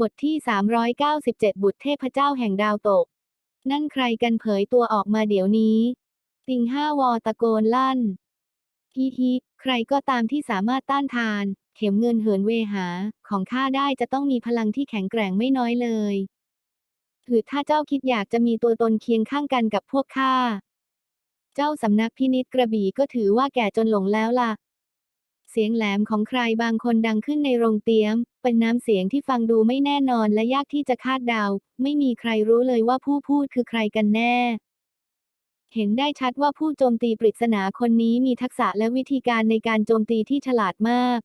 บทที่ 397 บุตรเทพเจ้าแห่งดาวตก นั่นใครกันเผยตัวออกมาเดี๋ยวนี้ ติงห้าวอตะโกนลั่นฮิฮิใครก็ตามที่สามารถต้านทาน เข็มเงินเหินเวหา ของข้าได้จะต้องมีพลังที่แข็งแกร่งไม่น้อยเลยถือถ้าเจ้าคิดอยากจะมีตัวตนเคียงข้างกันกับพวกข้า เจ้าสำนักพินิษกระบี่ก็ถือว่าแก่จนหลงแล้วล่ะ เสียงแหลมของใครบางคนดังขึ้นในโรงเตี๊ยม เป็นน้ำเสียงที่ฟังดูไม่แน่นอนและยากที่จะคาดเดา ไม่มีใครรู้เลยว่าผู้พูดคือใครกันแน่ เห็นได้ชัดว่าผู้โจมตีปริศนาคนนี้มีทักษะและวิธีการในการโจมตีที่ฉลาดมาก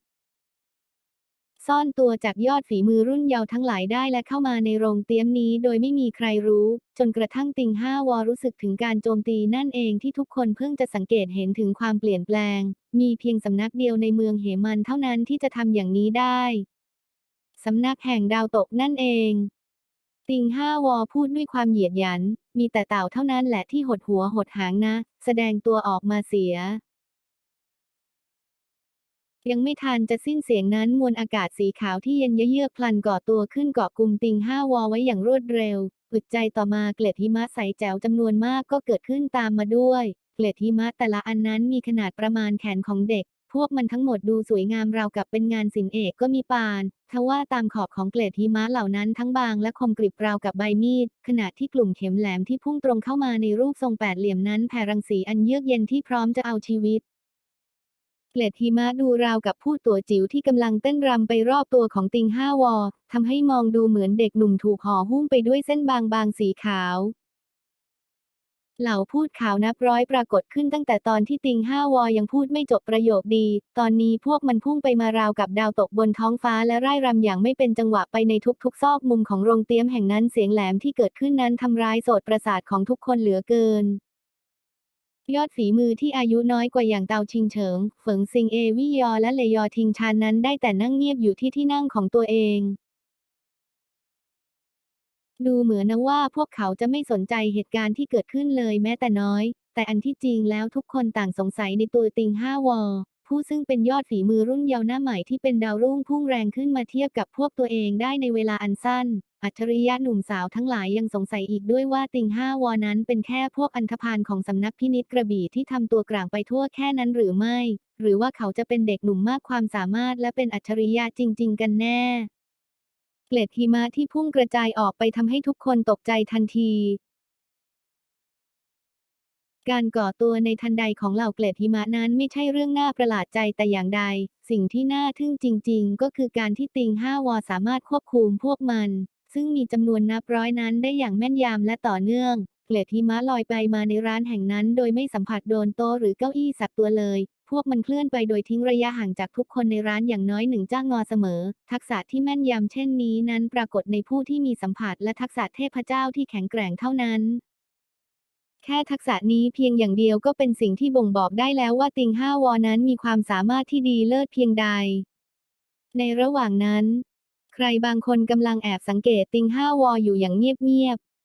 ซ่อนตัวจากยอดฝีมือรุ่นเยาว์ทั้งหลายได้และเข้ามาในโรงเตี๊ยมนี้ โดยไม่มีใครรู้ จนกระทั่งติงห้าวอรู้สึกถึงการโจมตีนั่นเองที่ทุกคนเพิ่งจะสังเกตเห็นถึงความเปลี่ยนแปลง มีเพียงสำนักเดียวในเมืองเหมันเท่านั้นที่จะทำอย่างนี้ได้สำนักแห่งดาวตกนั่นเอง ติงห้าวอพูดด้วยความเหยียดหยัน มีแต่เต่าเท่านั้นแหละที่หดหัวหดหางนะ แสดงตัวออกมาเสีย ยังไม่ทันจะสิ้นเสียงนั้นมวลอากาศสีขาวที่เย็นเยือกพลันก่อตัวขึ้นเกาะกลุ่มติงห้าวอไว้อย่างรวดเร็วอึดใจต่อมาเกล็ดหิมะใสแจ๋วจำนวนมากก็เกิดขึ้นตามมาด้วย เกล็ดหิมะแต่ละอันนั้นมีขนาดประมาณแขนของเด็ก พวกมันทั้งหมดดูสวยงามราวกับเป็นงานศิลป์เอกก็มีปานทว่าตามขอบของเกล็ดหิมะเหล่านั้นทั้งบางและคมกริบราวกับใบมีด ขณะที่กลุ่มเข็มแหลมที่พุ่งตรงเข้ามาในรูปทรงแปดเหลี่ยมนั้นแผ่รังสีอันเยือกเย็นที่พร้อมจะเอาชีวิต เกล็ดหิมะดูราวกับผู้ตัวจิ๋วที่กำลังเต้นรำไปรอบตัวของติงห้าวอทำให้มองดูเหมือนเด็กหนุ่มถูกห่อหุ้มไปด้วยเส้นบางๆสีขาว เหล่าพูดข่าวนับร้อยปรากฏขึ้นตั้งแต่ตอนที่ติงห้าวอยังพูดไม่จบประโยคดี ตอนนี้พวกมันพุ่งไปมาราวกับดาวตกบนท้องฟ้าและร่ายรำอย่างไม่เป็นจังหวะไปในทุกๆ ซอกมุมของโรงเตี๊ยมแห่งนั้นเสียงแหลมที่เกิดขึ้นนั้นทำร้ายโสตประสาทของทุกคนเหลือเกิน ยอดฝีมือที่อายุน้อยกว่าอย่างเตาชิงเฉิงเฟิงซิงเอวี่ยอและเลยอทิงชานนั้นได้แต่นั่งเงียบอยู่ที่ที่นั่งของตัวเอง ดูเหมือนนะว่าพวกเขาจะไม่สนใจเหตุการณ์ที่เกิดขึ้นเลยแม้แต่น้อย แต่อันที่จริงแล้วทุกคนต่างสงสัยในตัวติงห้าวอผู้ซึ่งเป็นยอดฝีมือรุ่นเยาว์หน้าใหม่ที่เป็นดาวรุ่งพุ่งแรงขึ้นมาเทียบกับพวกตัวเองได้ในเวลาอันสั้น อัจฉริยะหนุ่มสาวทั้งหลายยังสงสัยอีกด้วยว่าติงห้าวอนั้นเป็นแค่พวกอันธพาลของสำนักพินิจกระบี่ที่ทำตัวกลางไปทั่วแค่นั้นหรือไม่ หรือว่าเขาจะเป็นเด็กหนุ่มมากความสามารถและเป็นอัจฉริยะจริง ๆ กันแน่ เกล็ดหิมะที่พุ่งกระจายออกไปทำให้ทุกคนตกใจทันทีการก่อตัวในทันใดของเหล่าเกล็ดหิมะนั้นไม่ใช่เรื่องน่าประหลาดใจแต่อย่างใด สิ่งที่น่าทึ่งจริง ๆ ก็คือการที่ติงห้าวอสามารถควบคุมพวกมัน ซึ่งมีจำนวนนับร้อยนั้นได้อย่างแม่นยำและต่อเนื่อง เกล็ดหิมะลอยไปมาในร้านแห่งนั้น โดยไม่สัมผัสโดนโต๊ะหรือเก้าอี้สักตัวเลย พวกมันเคลื่อนไปโดยทิ้งระยะห่างจากทุกคนในร้านอย่างน้อยหนึ่งจ้างงอเสมอ ทักษะที่แม่นยำเช่นนี้นั้นปรากฏในผู้ที่มีสัมผัสและทักษะเทพเจ้าที่แข็งแกร่งเท่านั้นแค่ทักษะนี้เพียงอย่างเดียวก็เป็นสิ่งที่บ่งบอกได้แล้วว่าติงห้าวอนั้นมีความสามารถที่ดีเลิศเพียงใด ในระหว่างนั้น ใครบางคนกำลังแอบสังเกตติงห้าวออยู่อย่างเงียบๆ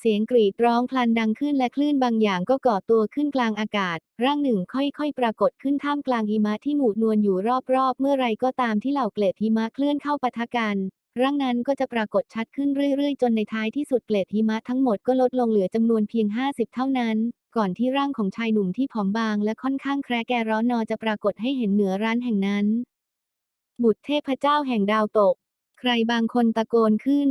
เสียงกรีดร้องพลันดังขึ้นและคลื่นบางอย่างก็ก่อตัวขึ้นกลางอากาศ ร่างหนึ่งค่อยๆ ปรากฏขึ้นท่ามกลางหิมะที่หมูดนวลอยู่รอบๆ เมื่อไรก็ตามที่เหล่าเกล็ดหิมะเคลื่อนเข้าปะทะกันร่างนั้นก็จะปรากฏชัดขึ้นเรื่อยๆ จนในท้ายที่สุดเกล็ดหิมะทั้งหมดก็ลดลงเหลือจำนวนเพียง 50 เท่านั้น ก่อนที่ร่างของชายหนุ่มที่ผอมบางและค่อนข้างแคร์แกร้อนนอจะปรากฏให้เห็นเหนือร้านแห่งนั้น บุตรเทพเจ้าแห่งดาวตก ใครบางคนตะโกนขึ้น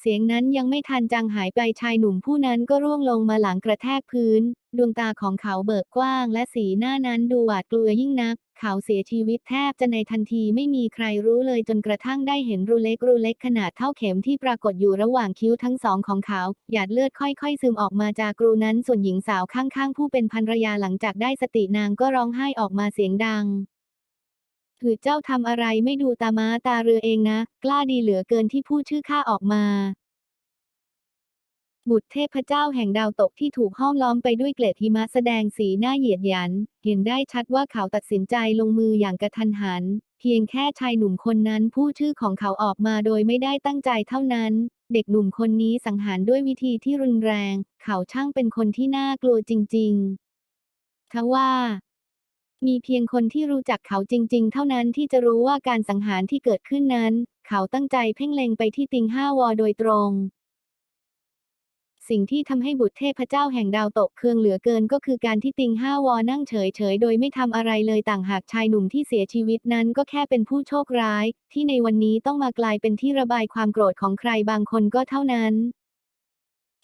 เสียงนั้นยังไม่ทันจางหายไปชายหนุ่มผู้นั้นก็ร่วงลงมาหลังกระแทกพื้น ดวงตาของเขาเบิกกว้าง และสีหน้านั้นดูหวาดกลัวยิ่งนัก เขาเสียชีวิตแทบจะในทันทีไม่มีใครรู้เลยจนกระทั่งได้เห็นรูเล็กรูเล็กขนาดเท่าเข็มที่ปรากฏอยู่ระหว่างคิ้วทั้งสองของเขา หยาดเลือดค่อยๆ ซึมออกมาจากรูนั้นส่วนหญิงสาวข้างๆ ผู้เป็นภรรยาหลังจากได้สตินางก็ร้องไห้ออกมาเสียงดัง ถือเจ้าทำอะไรไม่ดูตาม้าตาเรือเองนะ กล้าดีเหลือเกินที่พูดชื่อข้าออกมาบุตรเทพเจ้าแห่งดาวตกที่ถูกห้อมล้อมไปด้วยเกล็ดหิมะแสดงสีหน้าเหยียดหยัน เห็นได้ชัดว่าเขาตัดสินใจลงมืออย่างกระทันหัน เพียงแค่ชายหนุ่มคนนั้นพูดชื่อของเขาออกมาโดยไม่ได้ตั้งใจเท่านั้น เด็กหนุ่มคนนี้สังหารด้วยวิธีที่รุนแรง เขาช่างเป็นคนที่น่ากลัวจริง ๆ ทว่า มีเพียงคนที่รู้จักเขาจริง ๆ เท่านั้นที่จะรู้ว่าการสังหารที่เกิดขึ้นนั้น เขาตั้งใจเพ่งเล็งไปที่ติงห้าวอโดยตรง สิ่งที่ทำให้บุตรเทพเจ้าแห่งดาวตกเคืองเหลือเกินก็คือการที่ติงห้าวอนั่งเฉย ๆ โดยไม่ทำอะไรเลยต่างหากชายหนุ่มที่เสียชีวิตนั้นก็แค่เป็นผู้โชคร้าย ที่ในวันนี้ต้องมากลายเป็นที่ระบายความโกรธของใครบางคนก็เท่านั้น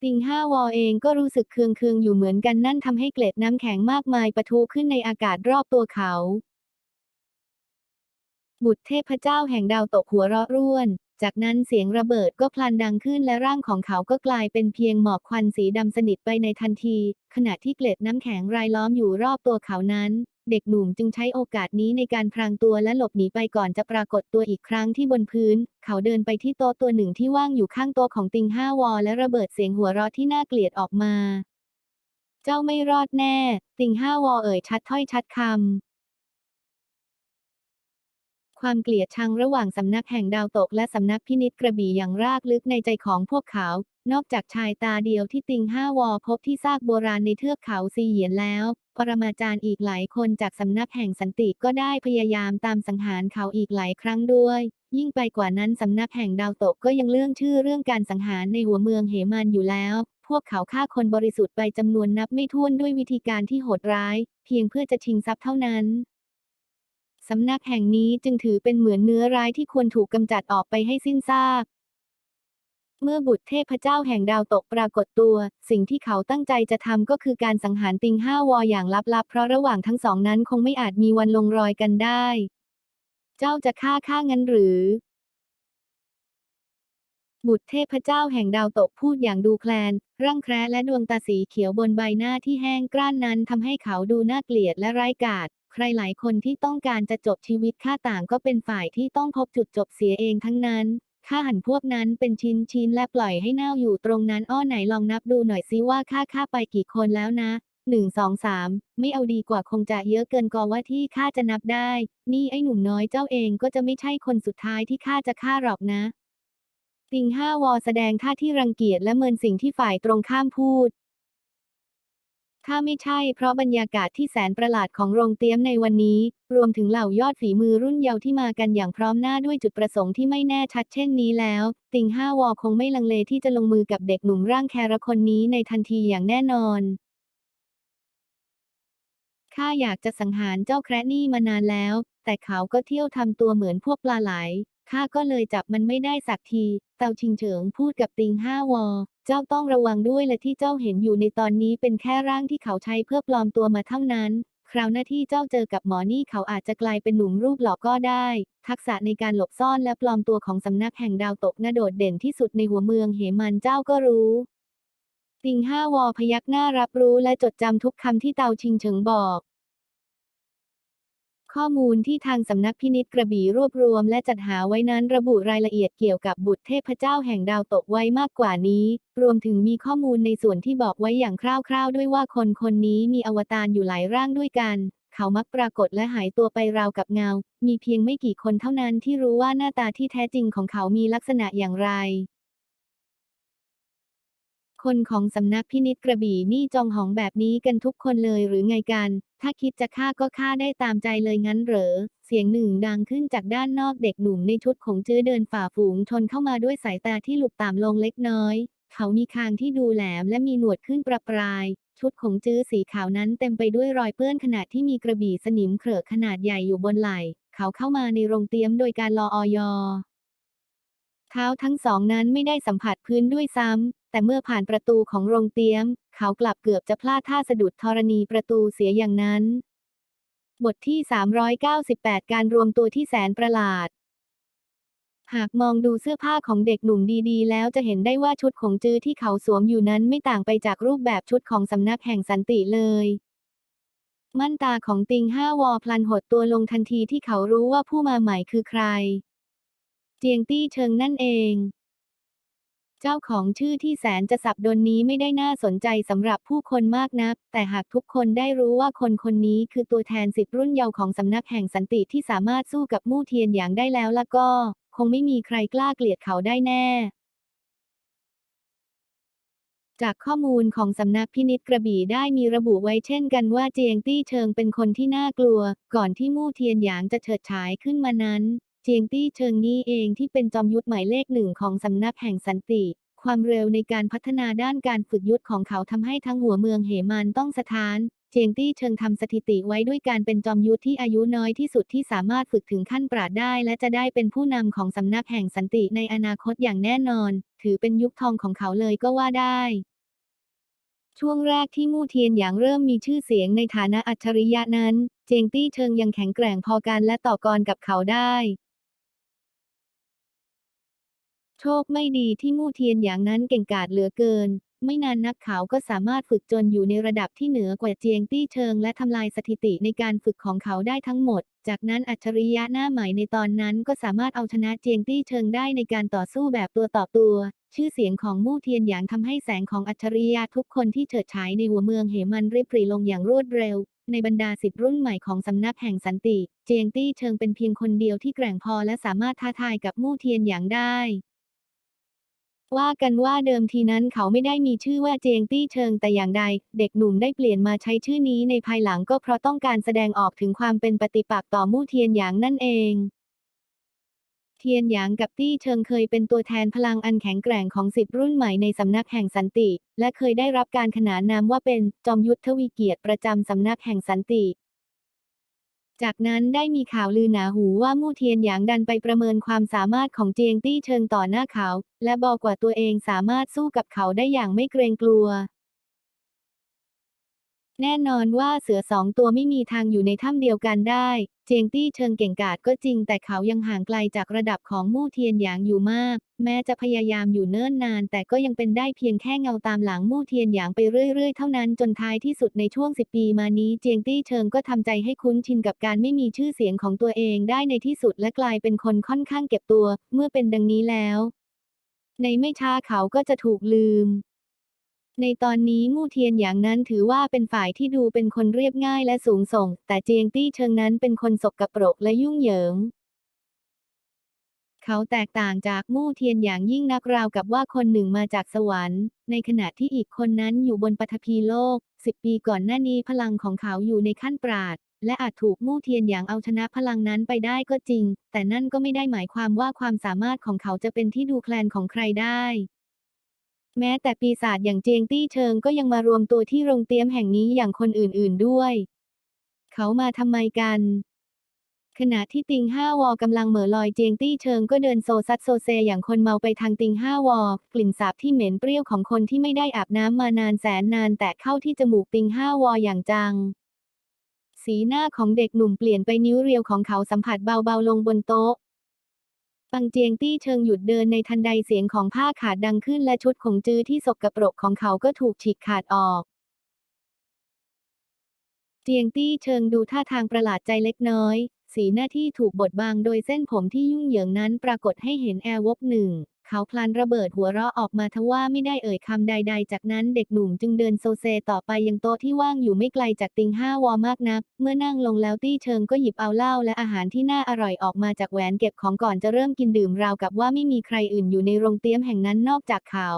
ติงห้าวอเองก็รู้สึกเคืองๆอยู่เหมือนกันนั่นทำให้เกล็ดน้ำแข็งมากมายปะทุขึ้นในอากาศรอบตัวเขา บุตรเทพเจ้าแห่งดาวตกหัวเราะร่วน จากนั้นเสียงระเบิดก็พลันดังขึ้นและร่างของเขาก็กลายเป็นเพียงหมอกควันสีดำสนิทไปในทันที ขณะที่เกล็ดน้ำแข็งรายล้อมอยู่รอบตัวเขานั้น เด็กหนุ่มจึงใช้โอกาสนี้ในการพรางตัวและหลบหนีไปก่อนจะปรากฏตัวอีกครั้งที่บนพื้น เขาเดินไปที่โต๊ะตัวหนึ่งที่ว่างอยู่ข้างโต๊ะของติงห้าวอ และระเบิดเสียงหัวเราะที่น่าเกลียดออกมา เจ้าไม่รอดแน่ ติงห้าวอเอ่ยชัดถ้อยชัดคำความเกลียดชังระหว่างสำนักแห่งดาวตกและสำนักพินิจกระบี่อย่างรากลึกในใจของพวกเขา นอกจากชายตาเดียวที่ติงห้าวอพบที่ซากโบราณในเทือกเขาซีเหยียนแล้ว ปรมาจารย์อีกหลายคนจากสำนักแห่งสันติก็ได้พยายามตามสังหารเขาอีกหลายครั้งด้วย ยิ่งไปกว่านั้นสำนักแห่งดาวตกก็ยังเลื่องชื่อเรื่องการสังหารในหัวเมืองเหมันอยู่แล้ว พวกเขาฆ่าคนบริสุทธิ์ไปจำนวนนับไม่ถ้วนด้วยวิธีการที่โหดร้าย เพียงเพื่อจะชิงทรัพย์เท่านั้นสำนักแห่งนี้จึงถือเป็นเหมือนเนื้อร้ายที่ควรถูกกำจัดออกไปให้สิ้นซาก เมื่อบุตรเทพเจ้าแห่งดาวตกปรากฏตัว สิ่งที่เขาตั้งใจจะทำก็คือการสังหารติงห้าวออย่างลับๆ เพราะระหว่างทั้งสองนั้นคงไม่อาจมีวันลงรอยกันได้ เจ้าจะฆ่าข้างั้นหรือ บุตรเทพเจ้าแห่งดาวตกพูดอย่างดูแคลน ร่างแคระและดวงตาสีเขียวบนใบหน้าที่แห้งกร้านนั้นทำให้เขาดูน่าเกลียดและไร้กาจใครหลายคนที่ต้องการจะจบชีวิตข้าต่างก็เป็นฝ่ายที่ต้องพบจุดจบเสียเองทั้งนั้น ข้าหั่นพวกนั้นเป็นชิ้นชิ้นๆและปล่อยให้เน่าอยู่ตรงนั้นอ้อไหนลองนับดูหน่อยซิว่าข้าฆ่าไปกี่คนแล้วนะหนึ่งสองสามไม่เอาดีกว่าคงจะเยอะเกินกว่าว่าที่ข้าจะนับได้ นี่ไอ้หนุ่มน้อยเจ้าเองก็จะไม่ใช่คนสุดท้ายที่ข้าจะฆ่าหรอกนะติงห้าวอแสดงท่าที่รังเกียจและเมินสิ่งที่ฝ่ายตรงข้ามพูด ถ้าไม่ใช่เพราะบรรยากาศที่แสนประหลาดของโรงเตี้ยมในวันนี้ รวมถึงเหล่ายอดฝีมือรุ่นเยาว์ที่มากันอย่างพร้อมหน้าด้วยจุดประสงค์ที่ไม่แน่ชัดเช่นนี้แล้ว ติงห้าวอคงไม่ลังเลที่จะลงมือกับเด็กหนุ่มร่างแคระคนนี้ในทันทีอย่างแน่นอนข้าอยากจะสังหารเจ้าแคระนี่มานานแล้ว แต่เขาก็เที่ยวทำตัวเหมือนพวกปลาไหล ข้าก็เลยจับมันไม่ได้สักที เตาชิงเฉิงพูดกับติงห้าวอ เจ้าต้องระวังด้วยและที่เจ้าเห็นอยู่ในตอนนี้เป็นแค่ร่างที่เขาใช้เพื่อปลอมตัวมาเท่านั้น คราวหน้าที่เจ้าเจอกับหมอนี่เขาอาจจะกลายเป็นหนุ่มรูปหล่อก็ได้ ทักษะในการหลบซ่อนและปลอมตัวของสำนักแห่งดาวตกน่าโดดเด่นที่สุดในหัวเมืองเหมันเจ้าก็รู้ติงห้าวอพยักหน้ารับรู้และจดจำทุกคำที่เตาชิงเฉิงบอก ข้อมูลที่ทางสำนักพินิจกระบี่รวบรวม และจัดหาไว้นั้นระบุรายละเอียดเกี่ยวกับบุตรเทพเจ้าแห่งดาวตกไว้มากกว่านี้ รวมถึงมีข้อมูลในส่วนที่บอกไว้อย่างคร่าวๆ ด้วยว่าคนคนนี้มีอวตารอยู่หลายร่างด้วยกัน เขามักปรากฏและหายตัวไปราวกับเงา มีเพียงไม่กี่คนเท่านั้นที่รู้ว่าหน้าตาที่แท้จริงของเขามีลักษณะอย่างไร คนของสำนักพินิจกระบี่นี่จองหองแบบนี้กันทุกคนเลยหรือไงกัน ถ้าคิดจะฆ่าก็ฆ่าได้ตามใจเลยงั้นเหรอ เสียงหนึ่งดังขึ้นจากด้านนอกเด็กหนุ่มในชุดของจื้อเดินฝ่าฝูงชนเข้ามาด้วยสายตาที่หลุบต่ำลงเล็กน้อย เขามีคางที่ดูแหลมและมีหนวดขึ้นประปราย ชุดของจื้อสีขาวนั้นเต็มไปด้วยรอยเปื้อนขณะที่มีกระบี่สนิมเขรอะขนาดใหญ่อยู่บนไหล่เขาเข้ามาในโรงเตี๊ยมโดยการรอออยเท้าทั้งสองนั้นไม่ได้สัมผัสพื้นด้วยซ้ำ แต่เมื่อผ่านประตูของโรงเตี๊ยม เขากลับเกือบจะพลาดท่าสะดุดธรณีประตูเสียอย่างนั้น บทที่ 398 การรวมตัวที่แสนประหลาด หากมองดูเสื้อผ้าของเด็กหนุ่มดีๆ แล้วจะเห็นได้ว่าชุดของจื้อที่เขาสวมอยู่นั้นไม่ต่างไปจากรูปแบบชุดของสำนักแห่งสันติเลยม่านตาของติงห้าวอพลันหดตัวลงทันทีที่เขารู้ว่าผู้มาใหม่คือใคร เจียงตี้เชิงนั่นเอง เจ้าของชื่อที่แสนจะสับดนนี้ไม่ได้น่าสนใจสำหรับผู้คนมากนัก แต่หากทุกคนได้รู้ว่าคนคนนี้คือตัวแทนสิทธิ์รุ่นเยาว์ของสำนักแห่งสันติที่สามารถสู้กับมู่เทียนอย่างได้แล้วละก็ คงไม่มีใครกล้าเกลียดเขาได้แน่จากข้อมูลของสำนักพินิจกระบี่ได้มีระบุไว้เช่นกันว่าเจียงตี้เชิงเป็นคนที่น่ากลัว ก่อนที่มู่เทียนหยางจะเฉิดฉายขึ้นมานั้น เจียงตี้เชิงนี่เองที่เป็นจอมยุทธหมายเลขหนึ่งของสำนักแห่งสันติ ความเร็วในการพัฒนาด้านการฝึกยุทธของเขาทำให้ทั้งหัวเมืองเหมันต้องสะท้าน เจียงตี้เชิงทำสถิติไว้ด้วยการเป็นจอมยุทธที่อายุน้อยที่สุดที่สามารถฝึกถึงขั้นปราดได้ และจะได้เป็นผู้นำของสำนักแห่งสันติในอนาคตอย่างแน่นอน ถือเป็นยุคทองของเขาเลยก็ว่าได้ช่วงแรกที่มู่เทียนหยางเริ่มมีชื่อเสียงในฐานะอัจฉริยะนั้น เจียงตี้เชิงยังแข็งแกร่งพอกันและต่อกรกับเขาได้ ชคไม่ดีที่มู่เทียนอย่างนั้นเก่งกาจเหลือเกิน ไม่นานนักเขาก็สามารถฝึกจนอยู่ในระดับที่เหนือกว่าเจียงตี้เชิง และทำลายสถิติในการฝึกของเขาได้ทั้งหมด จากนั้นอัจฉริยะหน้าใหม่ในตอนนั้นก็สามารถเอาชนะเจียงตี้เชิงได้ในการต่อสู้แบบตัวต่อตัว ชื่อเสียงของมู่เทียนหยางทำให้แสงของอัจฉริยะทุกคนที่เฉิดฉายในหัวเมืองเหมันริบปรีลงอย่างรวดเร็วในบรรดาสิทธิ์รุ่นใหม่ของสำนักแห่งสันติ เจียงตี้เชิงเป็นเพียงคนเดียวที่แกร่งพอและสามารถท้าทายกับมู่เทียนหยางได้ ว่ากันว่าเดิมทีนั้นเขาไม่ได้มีชื่อว่าเจียงตี้เชิงแต่อย่างใด เด็กหนุ่มได้เปลี่ยนมาใช้ชื่อนี้ในภายหลังก็เพราะต้องการแสดงออกถึงความเป็นปฏิปักษ์ต่อมู่เทียนหยางนั่นเอง เทียนหยางกับตี้เชิงเคยเป็นตัวแทนพลังอันแข็งแกร่งของสิทธิรุ่นใหม่ในสำนักแห่งสันติ และเคยได้รับการขนานนามว่าเป็นจอมยุทธวีเกียรติประจำสำนักแห่งสันติ จากนั้นได้มีข่าวลือหนาหูว่ามู่เทียนหยางดันไปประเมินความสามารถของเจียงตี้เชิงต่อหน้าเขา และบอกว่าตัวเองสามารถสู้กับเขาได้อย่างไม่เกรงกลัว แน่นอนว่าเสือสองตัวไม่มีทางอยู่ในถ้ำเดียวกันได้ เจียงตี้เชิงเก่งกาจก็จริง แต่เขายังห่างไกลจากระดับของมู่เทียนหยางอยู่มาก แม้จะพยายามอยู่เนิ่นนาน แต่ก็ยังเป็นได้เพียงแค่เงาตามหลังมู่เทียนหยางไปเรื่อยๆ เท่านั้นจนท้ายที่สุดในช่วง10ปีมานี้เจียงตี้เชิงก็ทำใจให้คุ้นชินกับการไม่มีชื่อเสียงของตัวเองได้ในที่สุดและกลายเป็นคนค่อนข้างเก็บตัว เมื่อเป็นดังนี้แล้ว ในไม่ช้าเขาก็จะถูกลืม ในตอนนี้มู่เทียนอย่างนั้นถือว่าเป็นฝ่ายที่ดูเป็นคนเรียบง่ายและสูงส่ง แต่เจียงตี้เชิงนั้นเป็นคนสกปรกและยุ่งเหยิง เขาแตกต่างจากมู่เทียนอย่างยิ่งนักราวกับว่าคนหนึ่งมาจากสวรรค์ ในขณะที่อีกคนนั้นอยู่บนปฐพีโลกสิบปีก่อนหน้านี้พลังของเขาอยู่ในขั้นปราดและอาจถูกมู่เทียนอย่างเอาชนะพลังนั้นไปได้ก็จริง แต่นั่นก็ไม่ได้หมายความว่าความสามารถของเขาจะเป็นที่ดูแคลนของใครได้ แม้แต่ปีศาจอย่างเจียงตี้เชิงก็ยังมารวมตัวที่โรงเตรียมแห่งนี้อย่างคนอื่นๆด้วย เขามาทำไมกัน ขณะที่ติงห้าวอกำลังเหม่อลอยเจียงตี้เชิงก็เดินโซซัดโซเซอย่างคนเมาไปทางติงห้าวอกลิ่นสาบที่เหม็นเปรี้ยวของคนที่ไม่ได้อาบน้ำมานานแสนนานแต่เข้าที่จมูกติงห้าวออย่างจังสีหน้าของเด็กหนุ่มเปลี่ยนไปนิ้วเรียวของเขาสัมผัสเบาๆลงบนโต๊ะ ปังเจียงตี้เชิงหยุดเดินในทันใดเสียงของผ้าขาดดังขึ้นและชุดของจื้อที่สกปรกของเขาก็ถูกฉีกขาดออก เจียงตี้เชิงดูท่าทางประหลาดใจเล็กน้อย สีหน้าที่ถูกบดบังโดยเส้นผมที่ยุ่งเหยิงนั้นปรากฏให้เห็นแอร์วบหนึ่ง เขาพลันระเบิดหัวเราะออกมาทว่าไม่ได้เอ่ยคำใด ๆ จากนั้นเด็กหนุ่มจึงเดินโซเซต่อไปยังโต๊ะที่ว่างอยู่ไม่ไกลจากติงห้าวอมากนัก เมื่อนั่งลงแล้วตี้เชิงก็หยิบเอาเหล้าและอาหารที่น่าอร่อยออกมาจากแหวนเก็บของก่อนจะเริ่มกินดื่มราวกับว่าไม่มีใครอื่นอยู่ในโรงเตี้ยมแห่งนั้นนอกจากเขา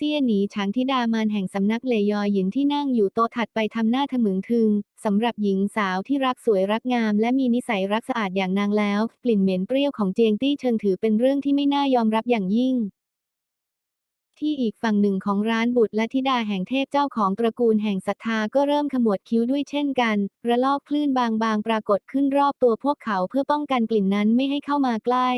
เซี่ยหนีฉางธิดามานแห่งสำนักเลยอหยินที่นั่งอยู่โต๊ะถัดไปทำหน้าทะมึงทึงสำหรับหญิงสาวที่รักสวยรักงาม และมีนิสัยรักสะอาดอย่างนางแล้ว กลิ่นเหม็นเปรี้ยวของเจียงตี้เชิงถือเป็นเรื่องที่ไม่น่ายอมรับอย่างยิ่งที่อีกฝั่งหนึ่งของร้านบุตรและธิดาแห่งเทพเจ้าของตระกูลแห่งศรัทธาก็เริ่มขมวดคิ้วด้วยเช่นกัน ระลอกคลื่นบางๆ ปรากฏขึ้นรอบตัวพวกเขาเพื่อป้องกันกลิ่นนั้นไม่ให้เข้ามาใกล้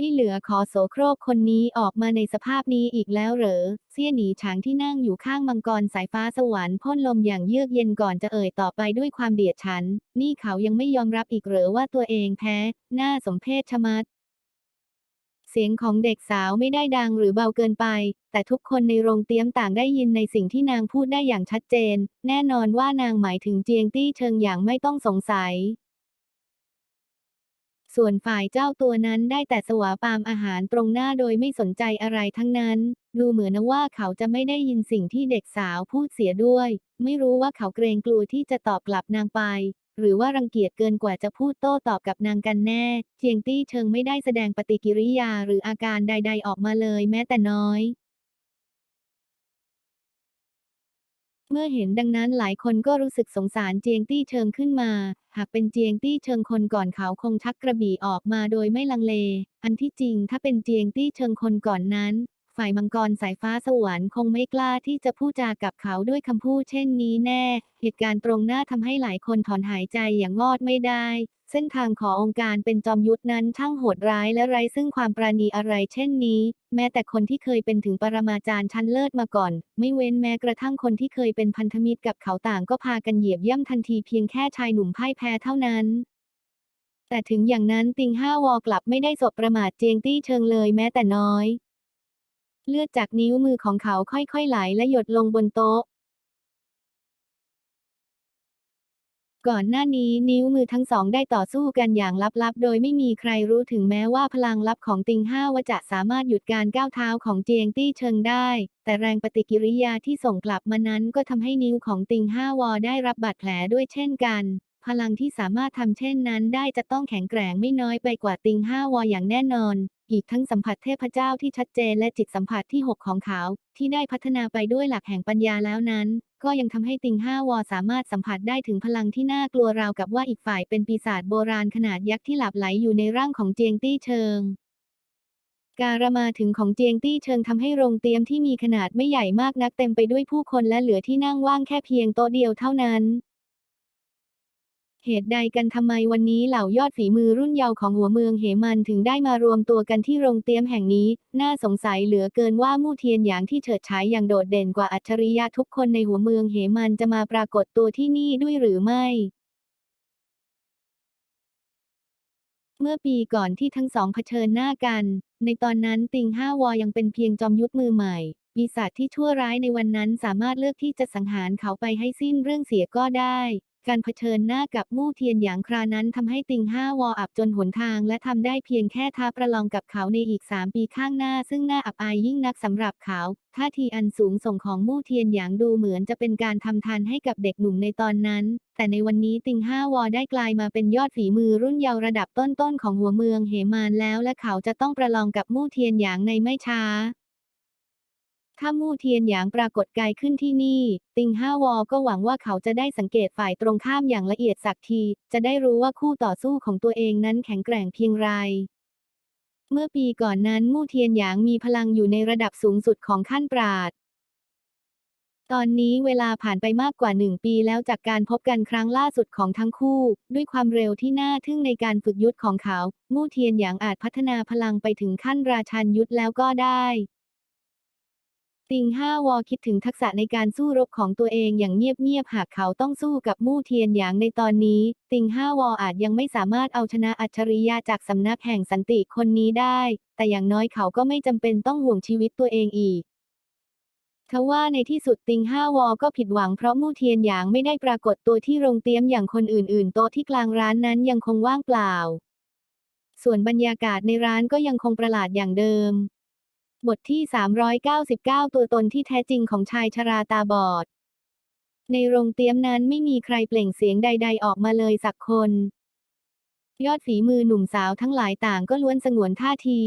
ที่เหลือขอโสโครกคนนี้ออกมาในสภาพนี้อีกแล้วเหรอ เสี้ยหนีฉางที่นั่งอยู่ข้างมังกรสายฟ้าสวรรค์พ่นลมอย่างเยือกเย็นก่อนจะเอ่ยต่อไปด้วยความเดียดฉัน นี่เขายังไม่ยอมรับอีกเหรอว่าตัวเองแพ้ หน่าสมเพชชะมัดเสียงของเด็กสาวไม่ได้ดังหรือเบาเกินไป แต่ทุกคนในโรงเตรียมต่างได้ยินในสิ่งที่นางพูดได้อย่างชัดเจน แน่นอนว่านางหมายถึงเจียงตี้เชิงอย่างไม่ต้องสงสัย ส่วนฝ่ายเจ้าตัวนั้นได้แต่สวาปามอาหารตรงหน้าโดยไม่สนใจอะไรทั้งนั้น ดูเหมือนว่าเขาจะไม่ได้ยินสิ่งที่เด็กสาวพูดเสียด้วย ไม่รู้ว่าเขาเกรงกลัวที่จะตอบกลับนางไป หรือว่ารังเกียจเกินกว่าจะพูดโต้ตอบกับนางกันแน่ เจียงตี้เชิงไม่ได้แสดงปฏิกิริยาหรืออาการใด ๆ ออกมาเลยแม้แต่น้อย เมื่อเห็นดังนั้นหลายคนก็รู้สึกสงสารเจียงตี้เชิงขึ้นมา หากเป็นเจียงตี้เชิงคนก่อนเขาคงชักกระบี่ออกมาโดยไม่ลังเล อันที่จริงถ้าเป็นเจียงตี้เชิงคนก่อนนั้น ฝ่ายมังกรสายฟ้าสวรรค์คงไม่กล้าที่จะพูดจากับเขาด้วยคำพูดเช่นนี้แน่ เหตุการณ์ตรงหน้าทำให้หลายคนถอนหายใจอย่างงอดไม่ได้ เส้นทางขององค์การเป็นจอมยุทธนั้นช่างโหดร้ายและไร้ซึ่งความปราณีอะไรเช่นนี้ แม้แต่คนที่เคยเป็นถึงปรมาจารย์ชั้นเลิศมาก่อน ไม่เว้นแม้กระทั่งคนที่เคยเป็นพันธมิตรกับเขาต่างก็พากันเหยียบย่ำทันทีเพียงแค่ชายหนุ่มพ่ายแพ้เท่านั้นแต่ถึงอย่างนั้นติงห้าวอกลับไม่ได้สบประมาทเจียงตี้เชิงเลยแม้แต่น้อย เลือดจากนิ้วมือของเขาค่อยๆไหลและหยดลงบนโต๊ะ ก่อนหน้านี้นิ้วมือทั้งสองได้ต่อสู้กันอย่างลับๆ โดยไม่มีใครรู้ถึงแม้ว่าพลังลับของติงห้าวจะสามารถหยุดการก้าวเท้าของเจียงตี้เชิงได้ แต่แรงปฏิกิริยาที่ส่งกลับมานั้นก็ทำให้นิ้วของติงห้าวอได้รับบาดแผลด้วยเช่นกัน พลังที่สามารถทำเช่นนั้นได้จะต้องแข็งแกร่งไม่น้อยไปกว่าติงห้าวออย่างแน่นอน อีกทั้งสัมผัสเทพเจ้าที่ชัดเจนและจิตสัมผัสที่ 6 ของเขา ที่ได้พัฒนาไปด้วยหลักแห่งปัญญาแล้วนั้น ก็ยังทำให้ติงห้าวอสามารถสัมผัสได้ถึงพลังที่น่ากลัวราวกับว่าอีกฝ่ายเป็นปีศาจโบราณขนาดยักษ์ที่หลับไหลอยู่ในร่างของเจียงตี้เชิงการมาถึงของเจียงตี้เชิงทำให้โรงเตรียมที่มีขนาดไม่ใหญ่มากนักเต็มไปด้วยผู้คนและเหลือที่นั่งว่างแค่เพียงโต๊ะเดียวเท่านั้น เหตุใดกันทำไมวันนี้เหล่ายอดฝีมือรุ่นเยาว์ของหัวเมืองเหมันถึงได้มารวมตัวกันที่โรงเตรียมแห่งนี้ น่าสงสัยเหลือเกินว่ามู่เทียนหยางที่เฉิดฉายอย่างโดดเด่นกว่าอัจฉริยะทุกคนในหัวเมืองเหมันจะมาปรากฏตัวที่นี่ด้วยหรือไม่เมื่อปีก่อนที่ทั้งสองเผชิญหน้ากัน ในตอนนั้นติงห้าวอยังเป็นเพียงจอมยุทธมือใหม่ ปีศาจที่ชั่วร้ายในวันนั้นสามารถเลือกที่จะสังหารเขาไปให้สิ้นเรื่องเสียก็ได้ การเผชิญหน้ากับมู่เทียนหยางครานั้นทำให้ติงห้าวออับจนหนทาง และทำได้เพียงแค่ท้าประลองกับเขาในอีก 3 ปีข้างหน้า ซึ่งน่าอับอายยิ่งนักสำหรับเขาท่าทีอันสูงส่งของมู่เทียนหยางดูเหมือนจะเป็นการทำทานให้กับเด็กหนุ่มในตอนนั้น แต่ในวันนี้ติงห้าวอได้กลายมาเป็นยอดฝีมือรุ่นเยาว์ระดับต้นๆของหัวเมืองเหมานแล้วและเขาจะต้องประลองกับมู่เทียนหยางในไม่ช้า ถ้ามู่เทียนหยางปรากฏกายขึ้นที่นี่ ติงห้าวอก็หวังว่าเขาจะได้สังเกตฝ่ายตรงข้ามอย่างละเอียดสักที จะได้รู้ว่าคู่ต่อสู้ของตัวเองนั้นแข็งแกร่งเพียงไร เมื่อปีก่อนนั้นมู่เทียนหยางมีพลังอยู่ในระดับสูงสุดของขั้นปราดตอนนี้เวลาผ่านไปมากกว่าหนึ่งปีแล้วจากการพบกันครั้งล่าสุดของทั้งคู่ ด้วยความเร็วที่น่าทึ่งในการฝึกยุทธของเขา มู่เทียนหยางอาจพัฒนาพลังไปถึงขั้นราชันยุทธแล้วก็ได้ ติงห้าวอคิดถึงทักษะในการสู้รบของตัวเองอย่างเงียบๆหากเขาต้องสู้กับมู่เทียนหยางในตอนนี้ ติงห้าวออาจยังไม่สามารถเอาชนะอัจฉริยะจากสำนักแห่งสันติคนนี้ได้ แต่อย่างน้อยเขาก็ไม่จำเป็นต้องห่วงชีวิตตัวเองอีกทว่าในที่สุดติงห้าวอก็ผิดหวังเพราะมู่เทียนหยางไม่ได้ปรากฏตัวที่โรงเตรียมอย่างคนอื่นๆ โต๊ะที่กลางร้านนั้นยังคงว่างเปล่า ส่วนบรรยากาศในร้านก็ยังคงประหลาดอย่างเดิม บทที่ 399 ตัวตนที่แท้จริงของชายชราตาบอด ในโรงเตรียมนั้นไม่มีใครเปล่งเสียงใด ๆ ออกมาเลยสักคน ยอดฝีมือหนุ่มสาวทั้งหลายต่างก็ล้วนสงวนท่าที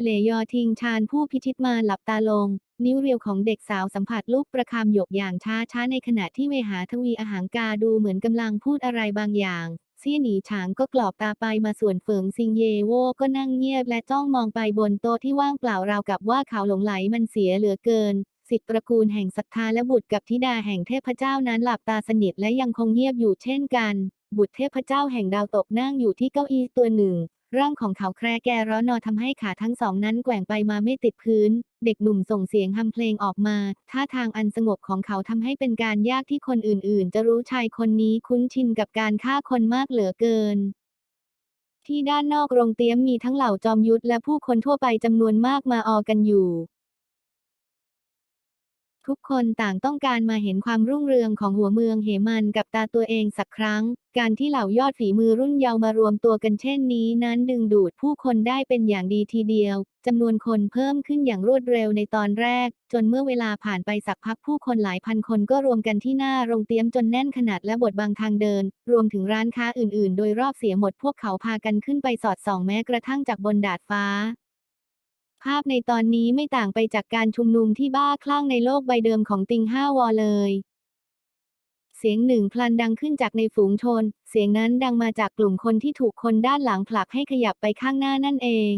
เหลยอทิงชานผู้พิชิตมาหลับตาลง นิ้วเรียวของเด็กสาวสัมผัสลูกประคำหยกอย่างช้าช้าๆในขณะที่เวหาทวีอาหางกาดูเหมือนกำลังพูดอะไรบางอย่าง เซี่ยหนีฉางก็กรอบตาไปมาส่วนเฟิงซิงเยโวก็นั่งเงียบและจ้องมองไปบนโต๊ะที่ว่างเปล่าราวกับว่าเขาหลงไหลมันเสียเหลือเกินสิทธิตระกูลแห่งศรัทธาและบุตรกับธิดาแห่งเทพเจ้านั้นหลับตาสนิทและยังคงเงียบอยู่เช่นกัน บุตรเทพเจ้าแห่งดาวตกนั่งอยู่ที่เก้าอี้ตัวหนึ่ง ร่างของเขาแคร์แกร้อนนอทำให้ขาทั้งสองนั้นแกว่งไปมาไม่ติดพื้น เด็กหนุ่มส่งเสียงฮัมเพลงออกมา ท่าทางอันสงบของเขาทำให้เป็นการยากที่คนอื่นๆ จะรู้ชายคนนี้คุ้นชินกับการฆ่าคนมากเหลือเกิน ที่ด้านนอกโรงเตี๊ยมมีทั้งเหล่าจอมยุทธและผู้คนทั่วไปจำนวนมากมาออกันอยู่ ทุกคนต่างต้องการมาเห็นความรุ่งเรืองของหัวเมืองเหมันกับตาตัวเองสักครั้ง การที่เหล่ายอดฝีมือรุ่นเยาว์มารวมตัวกันเช่นนี้นั้นดึงดูดผู้คนได้เป็นอย่างดีทีเดียวจำนวนคนเพิ่มขึ้นอย่างรวดเร็วในตอนแรก จนเมื่อเวลาผ่านไปสักพักผู้คนหลายพันคนก็รวมกันที่หน้าโรงเตรียมจนแน่นขนาดและบทบังทางเดิน รวมถึงร้านค้าอื่นๆ โดยรอบเสียหมดพวกเขาพากันขึ้นไปสอดส่องแม้กระทั่งจากบนดาดฟ้า ภาพในตอนนี้ไม่ต่างไปจากการชุมนุมที่บ้าคลั่งในโลกใบเดิมของติงห้าวอเลย เสียงหนึ่งพลันดังขึ้นจากในฝูงชน เสียงนั้นดังมาจากกลุ่มคนที่ถูกคนด้านหลังผลักให้ขยับไปข้างหน้านั่นเอง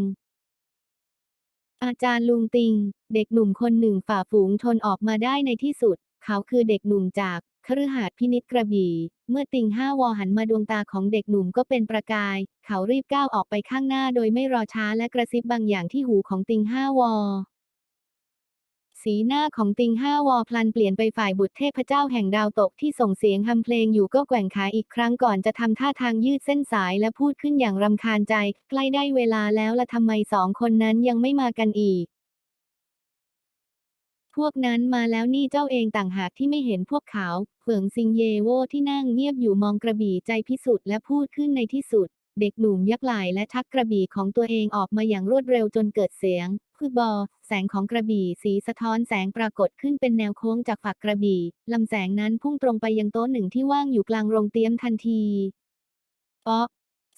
อาจารย์ลุงติง เด็กหนุ่มคนหนึ่งฝ่าฝูงชนออกมาได้ในที่สุด เขาคือเด็กหนุ่มจากคฤหาสน์พินิจกระบี่ เมื่อติงห้าวอหันมาดวงตาของเด็กหนุ่มก็เป็นประกาย เขารีบก้าวออกไปข้างหน้าโดยไม่รอช้าและกระซิบบางอย่างที่หูของติงห้าวอ สีหน้าของติงห้าวอพลันเปลี่ยนไปฝ่ายบุตรเทพเจ้าแห่งดาวตกที่ส่งเสียงฮัมเพลงอยู่ก็แกว่งขาอีกครั้งก่อนจะทำท่าทางยืดเส้นสายและพูดขึ้นอย่างรำคาญใจ ใกล้ได้เวลาแล้วละทำไมสองคนนั้นยังไม่มากันอีก พวกนั้นมาแล้วนี่เจ้าเองต่างหากที่ไม่เห็นพวกเขาเผิงซิงเยโวที่นั่งเงียบอยู่มองกระบี่ใจพิสุทธิ์และพูดขึ้นในที่สุด เด็กหนุ่มยักไหลและชักกระบี่ของตัวเองออกมาอย่างรวดเร็วจนเกิดเสียงคือบอ แสงของกระบี่สีสะท้อนแสงปรากฏขึ้นเป็นแนวโค้งจากฝักกระบี่ลำแสงนั้นพุ่งตรงไปยังโต๊ะหนึ่งที่ว่างอยู่กลางโรงเตี๊ยมทันทีเปาะ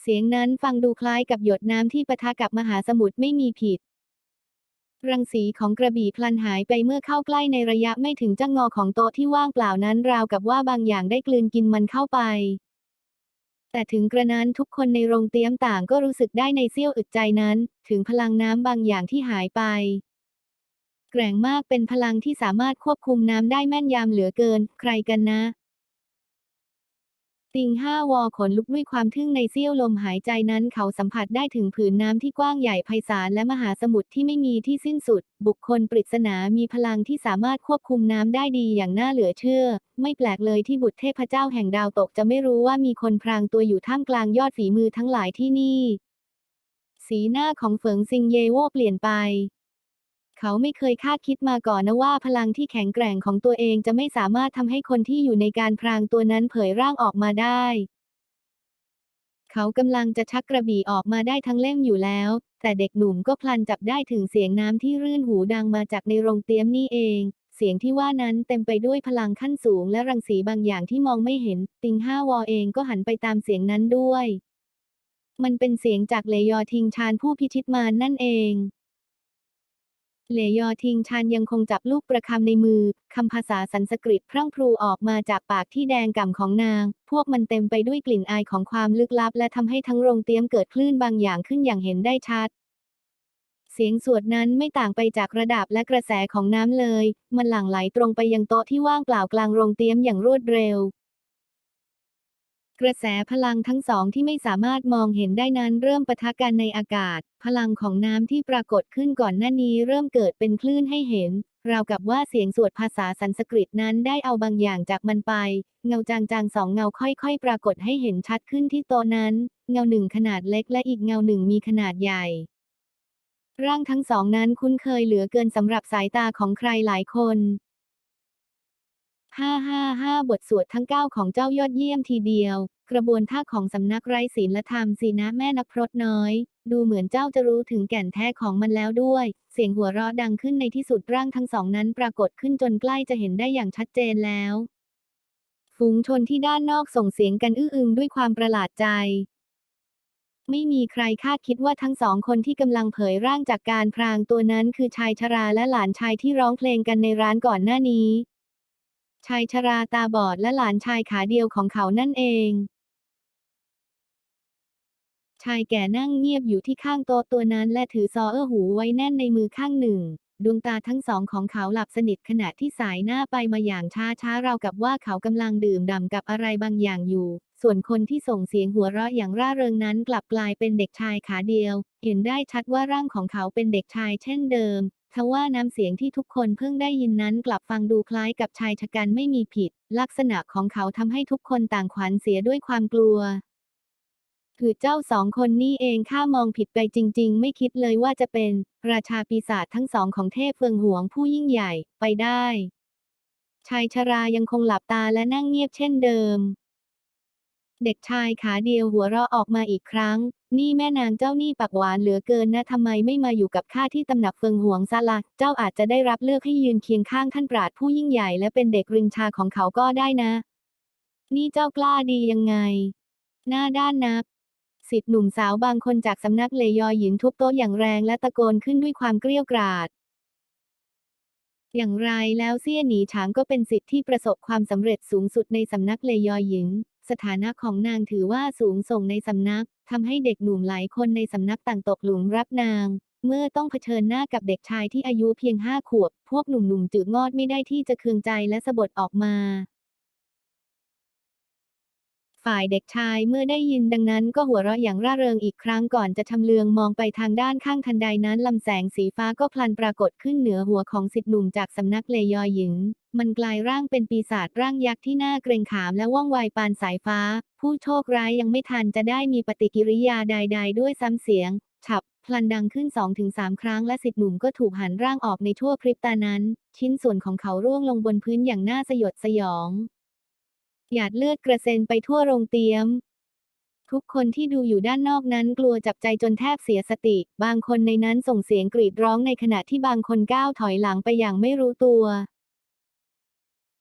เสียงนั้นฟังดูคล้ายกับหยดน้ำที่ปะทะกับมหาสมุทรไม่มีผิด รังสีของกระบี่พลันหายไปเมื่อเข้าใกล้ในระยะไม่ถึงจังงอของโต๊ะที่ว่างเปล่านั้นราวกับว่าบางอย่างได้กลืนกินมันเข้าไป แต่ถึงกระนั้นทุกคนในโรงเตรียมต่างก็รู้สึกได้ในเสี้ยวอึดใจนั้น ถึงพลังน้ำบางอย่างที่หายไป แกร่งมากเป็นพลังที่สามารถควบคุมน้ำได้แม่นยำเหลือเกิน ใครกันนะ ติงห้าวอขนลุกด้วยความทึ่งในเสี้ยวลมหายใจนั้นเขาสัมผัสได้ถึงผืนน้ำที่กว้างใหญ่ไพศาลและมหาสมุทรที่ไม่มีที่สิ้นสุด บุคคลปริศนามีพลังที่สามารถควบคุมน้ำได้ดีอย่างน่าเหลือเชื่อ ไม่แปลกเลยที่บุตรเทพเจ้าแห่งดาวตกจะไม่รู้ว่ามีคนพรางตัวอยู่ท่ามกลางยอดฝีมือทั้งหลายที่นี่ สีหน้าของเฟิงซิงเยโวเปลี่ยนไป เขาไม่เคยคาดคิดมาก่อนนะว่าพลังที่แข็งแกร่งของตัวเองจะไม่สามารถทำให้คนที่อยู่ในการพรางตัวนั้นเผยร่างออกมาได้ เขากำลังจะชักกระบี่ออกมาได้ทั้งเล่มอยู่แล้ว แต่เด็กหนุ่มก็พลันจับได้ถึงเสียงน้ำที่รื่นหูดังมาจากในโรงเตรียมนี่เอง เสียงที่ว่านั้นเต็มไปด้วยพลังขั้นสูงและรังสีบางอย่างที่มองไม่เห็น ติงห้าวอเองก็หันไปตามเสียงนั้นด้วย มันเป็นเสียงจากเลยอทิงชานผู้พิชิตมานั่นเอง เลยอทิงชันยังคงจับลูกประคำในมือ คำภาษาสันสกฤตพรั่งพรูออกมาจากปากที่แดงก่ำของนาง พวกมันเต็มไปด้วยกลิ่นอายของความลึกลับ และทำให้ทั้งโรงเตรียมเกิดคลื่นบางอย่างขึ้นอย่างเห็นได้ชัด เสียงสวดนั้นไม่ต่างไปจากระดับและกระแสของน้ำเลย มันหลั่งไหลตรงไปยังโต๊ะที่ว่างเปล่ากลางโรงเตรียมอย่างรวดเร็ว กระแสพลังทั้งสองที่ไม่สามารถมองเห็นได้นั้นเริ่มปะทะกันในอากาศ พลังของน้ำที่ปรากฏขึ้นก่อนหน้านี้เริ่มเกิดเป็นคลื่นให้เห็น ราวกับว่าเสียงสวดภาษาสันสกฤตนั้นได้เอาบางอย่างจากมันไป เงาจางๆสองเงาค่อยๆ ปรากฏให้เห็นชัดขึ้นที่โตนั้น เงาหนึ่งขนาดเล็กและอีกเงาหนึ่งมีขนาดใหญ่ร่างทั้งสองนั้นคุ้นเคยเหลือเกินสำหรับสายตาของใครหลายคน 555 บทสวดทั้ง 9 ของเจ้ายอดเยี่ยมทีเดียว กระบวนท่าของสำนักไร้ศีลธรรมสินะแม่นักพรตน้อย ดูเหมือนเจ้าจะรู้ถึงแก่นแท้ของมันแล้วด้วย เสียงหัวเราะดังขึ้นในที่สุดร่างทั้งสองนั้นปรากฏขึ้นจนใกล้จะเห็นได้อย่างชัดเจนแล้ว ฝูงชนที่ด้านนอกส่งเสียงกันอื้ออึงด้วยความประหลาดใจ ไม่มีใครคาดคิดว่าทั้งสองคนที่กำลังเผยร่างจากการพรางตัวนั้นคือชายชราและหลานชายที่ร้องเพลงกันในร้านก่อนหน้านี้ ชายชราตาบอดและหลานชายขาเดียวของเขานั่นเอง ชายแก่นั่งเงียบอยู่ที่ข้างโต๊ะตัวนั้นและถือซอเอื้อหูไว้แน่นในมือข้างหนึ่ง ดวงตาทั้งสองของเขาหลับสนิทขณะที่สายหน้าไปมาอย่างช้าช้าราวกับว่าเขากำลังดื่มด่ำกับอะไรบางอย่างอยู่ ส่วนคนที่ส่งเสียงหัวเราะอย่างร่าเริงนั้นกลับกลายเป็นเด็กชายขาเดียว เห็นได้ชัดว่าร่างของเขาเป็นเด็กชายเช่นเดิมทว่าน้ำเสียงที่ทุกคนเพิ่งได้ยินนั้นกลับฟังดูคล้ายกับชายชะกันไม่มีผิด ลักษณะของเขาทำให้ทุกคนต่างขวัญเสียด้วยความกลัว คือเจ้าสองคนนี่เองข้ามองผิดไปจริง ๆ ไม่คิดเลยว่าจะเป็น ราชาปีศาจทั้งสองของเทพเฟืองหวงผู้ยิ่งใหญ่ไปได้ ชายชรายังคงหลับตาและนั่งเงียบเช่นเดิม เด็กชายขาเดียวหัวเราะออกมาอีกครั้ง นี่แม่นางเจ้านี่ปากหวานเหลือเกินนะทำไมไม่มาอยู่กับข้าที่ตำหนักเฟิงหวงซะละ่ะเจ้าอาจจะได้รับเลือกให้ยืนเคียงข้างท่านปราดผู้ยิ่งใหญ่และเป็นเด็กริงชาของเขาก็ได้นะ นี่เจ้ากล้าดียังไงหน้าด้านนัก สิทธิ์หนุ่มสาวบางคนจากสำนักเลยอหยินทุบโต๊ะอย่างแรงและตะโกนขึ้นด้วยความเกรี้ยวกราด อย่างไรแล้วเซี่ยหนีฉางก็เป็นสิทธิ์ที่ประสบความสำเร็จสูงสุดในสำนักเลยอหยินสถานะของนางถือว่าสูงส่งในสำนักทำให้เด็กหนุ่มหลายคนในสำนักต่างตกหลุมรักนาง เมื่อต้องเผชิญหน้ากับเด็กชายที่อายุเพียงห้าขวบ พวกหนุ่มๆจืดงอดไม่ได้ที่จะเคืองใจและสะบดออกมา ฝ่ายเด็กชายเมื่อได้ยินดังนั้นก็หัวเราะอย่างร่าเริงอีกครั้งก่อนจะชำเลืองมองไปทางด้านข้างทันใดนั้นลำแสงสีฟ้าก็พลันปรากฏขึ้นเหนือหัวของสิทธิหนุ่มจากสำนักเลยอหญิง มันกลายร่างเป็นปีศาจร่างยักษ์ที่น่าเกรงขามและว่องไวปานสายฟ้า ผู้โชคร้ายยังไม่ทันจะได้มีปฏิกิริยาใด ๆ ด้วยซ้ำเสียง ฉับพลันดังขึ้นสองถึงสามครั้งและสิทธิหนุ่มก็ถูกหันร่างออกในชั่วพริบตานั้น ชิ้นส่วนของเขาร่วงลงบนพื้นอย่างน่าสยดสยอง หยาดเลือดกระเซ็นไปทั่วโรงเตี๊ยม ทุกคนที่ดูอยู่ด้านนอกนั้นกลัวจับใจจนแทบเสียสติ บางคนในนั้นส่งเสียงกรีดร้องในขณะที่บางคนก้าวถอยหลังไปอย่างไม่รู้ตัว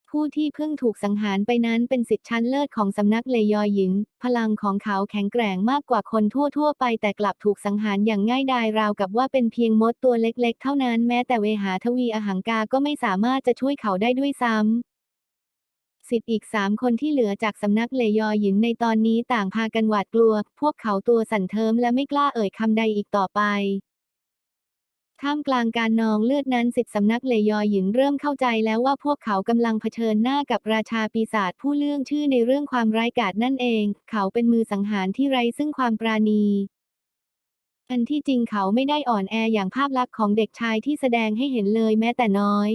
ผู้ที่เพิ่งถูกสังหารไปนั้นเป็นสิทธิชั้นเลิศของสำนักเลยอหญิง พลังของเขาแข็งแกร่งมากกว่าคนทั่วๆ ไปแต่กลับถูกสังหารอย่างง่ายดายราวกับว่าเป็นเพียงมดตัวเล็กๆ เท่านั้นแม้แต่เวหาทวีอหังกาก็ไม่สามารถจะช่วยเขาได้ด้วยซ้ำ สิทธิ์อีกสามคนที่เหลือจากสำนักเลยอหยินในตอนนี้ต่างพากันหวาดกลัว พวกเขาตัวสั่นเทิมและไม่กล้าเอ่ยคำใดอีกต่อไปท่ามกลางการนองเลือดนั้นสิทธิสำนักเลยอหยินเริ่มเข้าใจแล้วว่าพวกเขากำลังเผชิญหน้ากับราชาปีศาจผู้เลื่องชื่อในเรื่องความร้ายกาจนั่นเอง เขาเป็นมือสังหารที่ไร้ซึ่งความปราณี อันที่จริงเขาไม่ได้อ่อนแออย่างภาพลักษณ์ของเด็กชายที่แสดงให้เห็นเลยแม้แต่น้อย